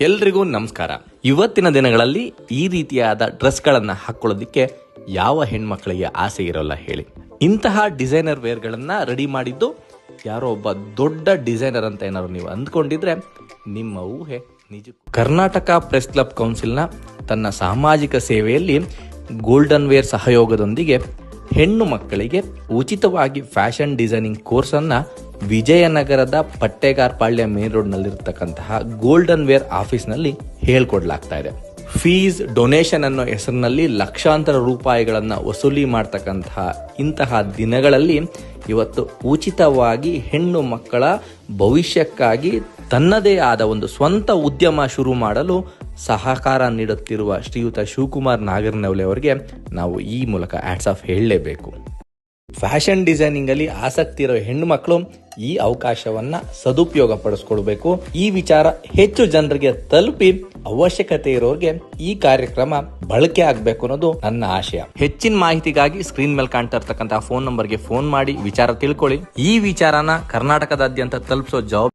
ಎಲ್ರಿಗೂ ನಮಸ್ಕಾರ. ಇವತ್ತಿನ ದಿನಗಳಲ್ಲಿ ಈ ರೀತಿಯಾದ ಡ್ರೆಸ್ಗಳನ್ನು ಹಾಕೊಳ್ಳೋದಿಕ್ಕೆ ಯಾವ ಹೆಣ್ಮಕ್ಳಿಗೆ ಆಸೆ ಇರೋಲ್ಲ ಹೇಳಿ. ಇಂತಹ ಡಿಸೈನರ್ ವೇರ್ಗಳನ್ನು ರೆಡಿ ಮಾಡಿದ್ದು ಯಾರೋ ಒಬ್ಬ ದೊಡ್ಡ ಡಿಸೈನರ್ ಅಂತ ಏನಾದ್ರು ನೀವು ಅಂದ್ಕೊಂಡಿದ್ರೆ ನಿಮ್ಮ ಊಹೆ ನಿಜ ಕರ್ನಾಟಕ ಪ್ರೆಸ್ ಕ್ಲಬ್ ಕೌನ್ಸಿಲ್ನ ತನ್ನ ಸಾಮಾಜಿಕ ಸೇವೆಯಲ್ಲಿ ಗೋಲ್ಡನ್ ವೇರ್ ಸಹಯೋಗದೊಂದಿಗೆ ಹೆಣ್ಣು ಮಕ್ಕಳಿಗೆ ಉಚಿತವಾಗಿ ಫ್ಯಾಷನ್ ಡಿಸೈನಿಂಗ್ ಕೋರ್ಸನ್ನ ವಿಜಯನಗರದ ಪಟ್ಟೆಗಾರ್ ಪಾಳ್ಯ ಮೇನ್ ರೋಡ್ ನಲ್ಲಿರ್ತಕ್ಕಂತಹ ಗೋಲ್ಡನ್ ವೇರ್ ಆಫೀಸ್ನಲ್ಲಿ ಹೇಳ್ಕೊಡ್ಲಾಗ್ತಾ ಇದೆ. ಫೀಸ್, ಡೊನೇಷನ್ ಅನ್ನೋ ಹೆಸರಿನಲ್ಲಿ ಲಕ್ಷಾಂತರ ರೂಪಾಯಿಗಳನ್ನು ವಸೂಲಿ ಮಾಡ್ತಕ್ಕಂತಹ ಇಂತಹ ದಿನಗಳಲ್ಲಿ ಇವತ್ತು ಉಚಿತವಾಗಿ ಹೆಣ್ಣು ಮಕ್ಕಳ ಭವಿಷ್ಯಕ್ಕಾಗಿ ತನ್ನದೇ ಆದ ಒಂದು ಸ್ವಂತ ಉದ್ಯಮ ಶುರು ಮಾಡಲು ಸಹಕಾರ ನೀಡುತ್ತಿರುವ ಶ್ರೀಯುತ ಶಿವಕುಮಾರ್ ನಾಗರನವಲೆ ಅವರಿಗೆ ನಾವು ಈ ಮೂಲಕ ಆಟ್ಸ್ ಆಫ್ ಹೇಳಲೇಬೇಕು. ಫ್ಯಾಷನ್ ಡಿಸೈನಿಂಗ್ ಅಲ್ಲಿ ಆಸಕ್ತಿ ಇರೋ ಹೆಣ್ಣು ಮಕ್ಕಳು ಈ ಅವಕಾಶವನ್ನ ಸದುಪಯೋಗ ಪಡಿಸ್ಕೊಳ್ಬೇಕು ಈ ವಿಚಾರ ಹೆಚ್ಚು ಜನರಿಗೆ ತಲುಪಿ ಅವಶ್ಯಕತೆ ಇರೋರಿಗೆ ಈ ಕಾರ್ಯಕ್ರಮ ಬಳಕೆ ಆಗ್ಬೇಕು ಅನ್ನೋದು ನನ್ನ ಆಶಯ. ಹೆಚ್ಚಿನ ಮಾಹಿತಿಗಾಗಿ ಸ್ಕ್ರೀನ್ ಮೇಲೆ ಕಾಣ್ತಾ ಇರ್ತಕ್ಕಂತಹ ಫೋನ್ ನಂಬರ್ಗೆ ಫೋನ್ ಮಾಡಿ ವಿಚಾರ ತಿಳ್ಕೊಳ್ಳಿ. ಈ ವಿಚಾರನ ಕರ್ನಾಟಕದಾದ್ಯಂತ ತಲುಪಿಸೋ ಜವಾಬ್ದಾರಿ